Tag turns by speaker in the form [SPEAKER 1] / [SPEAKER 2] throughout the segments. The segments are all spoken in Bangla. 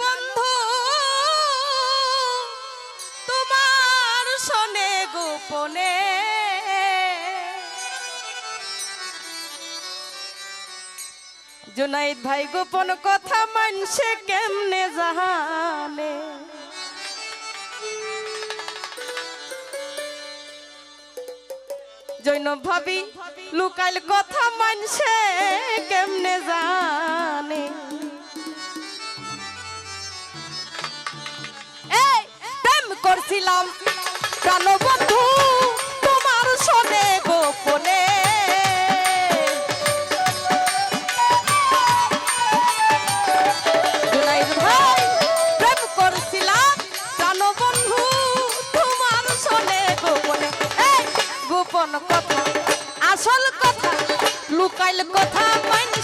[SPEAKER 1] বন্ধু, তোমার শোনে গোপনে। জুনাইদ ভাই গোপন কথা মানছে কেমনে জাহানে। জৈন ভাবি লুকাইল কথা মানছে কেমনে জানে করছিলাম। প্রাণবন্ধু তোমার সনে গোপনে। গোপন। কথা আসল কথা লুকাইল কথা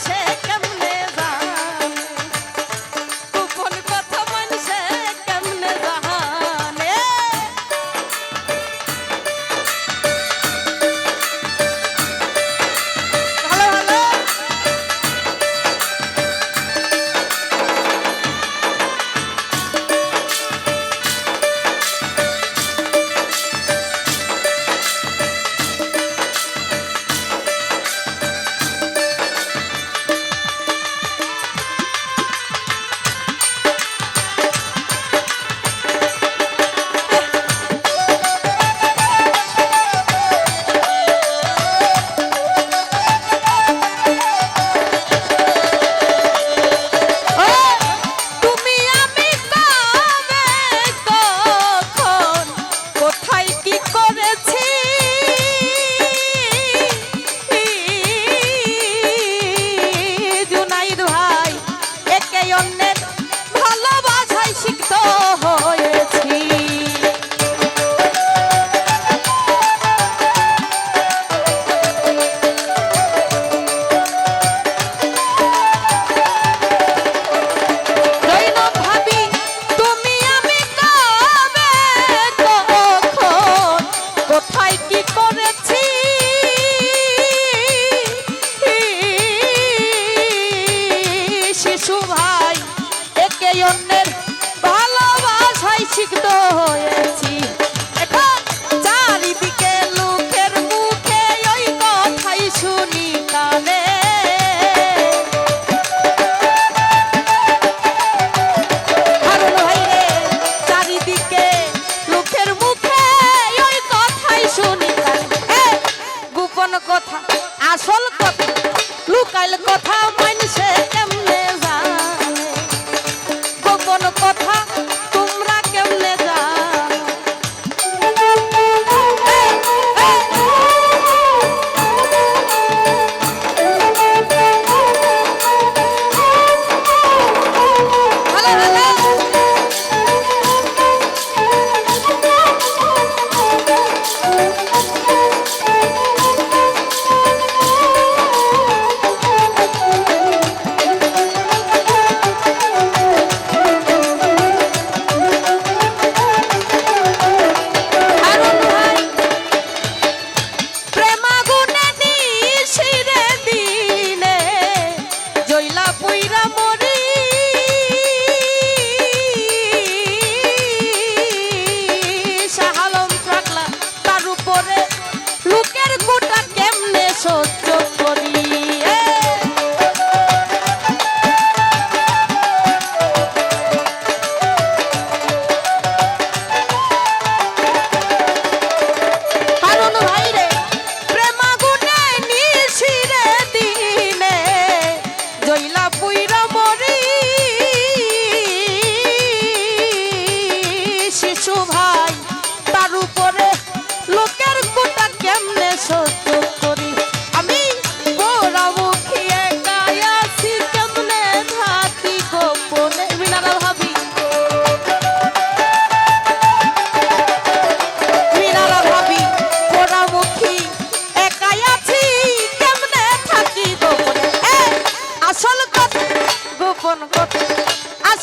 [SPEAKER 1] সে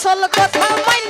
[SPEAKER 1] আসল কথা মাইন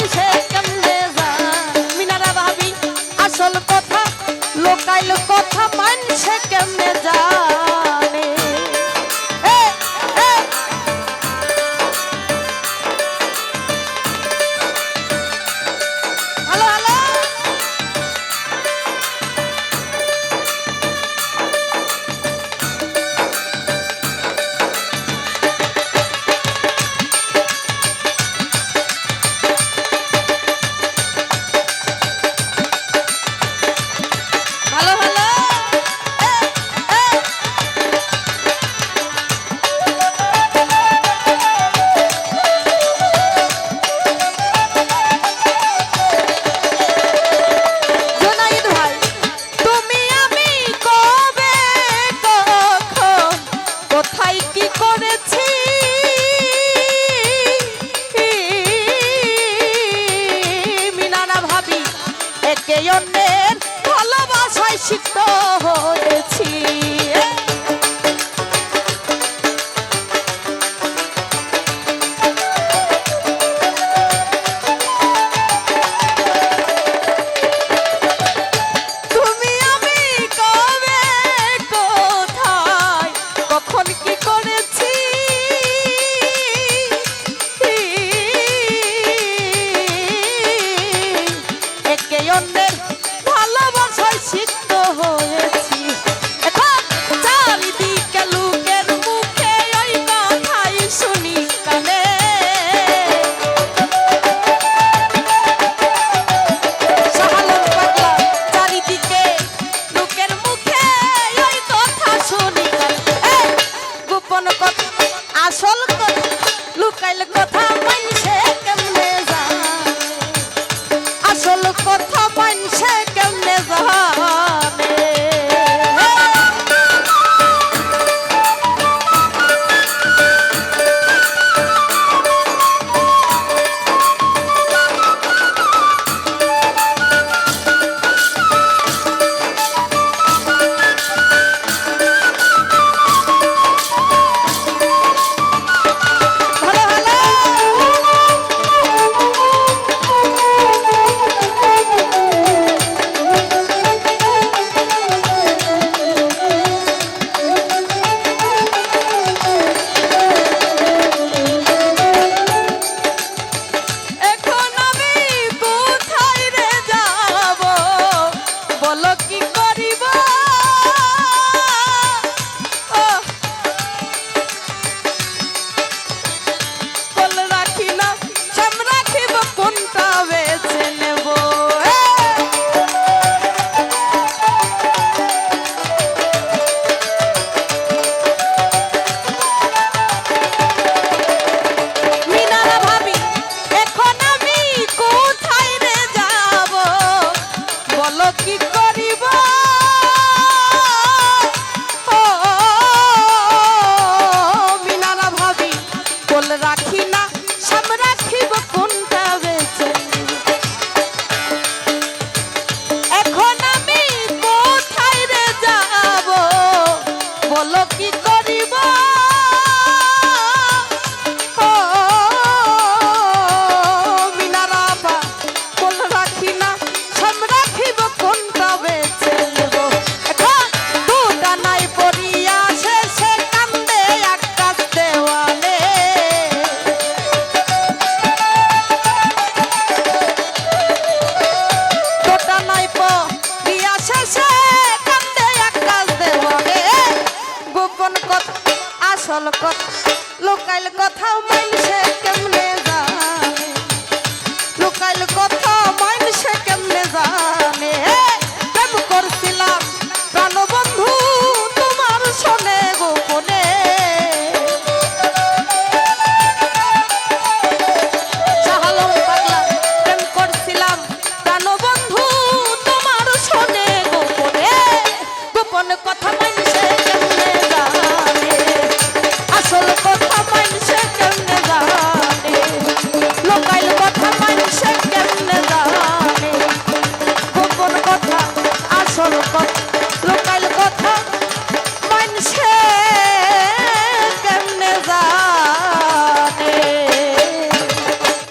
[SPEAKER 1] আসল কথা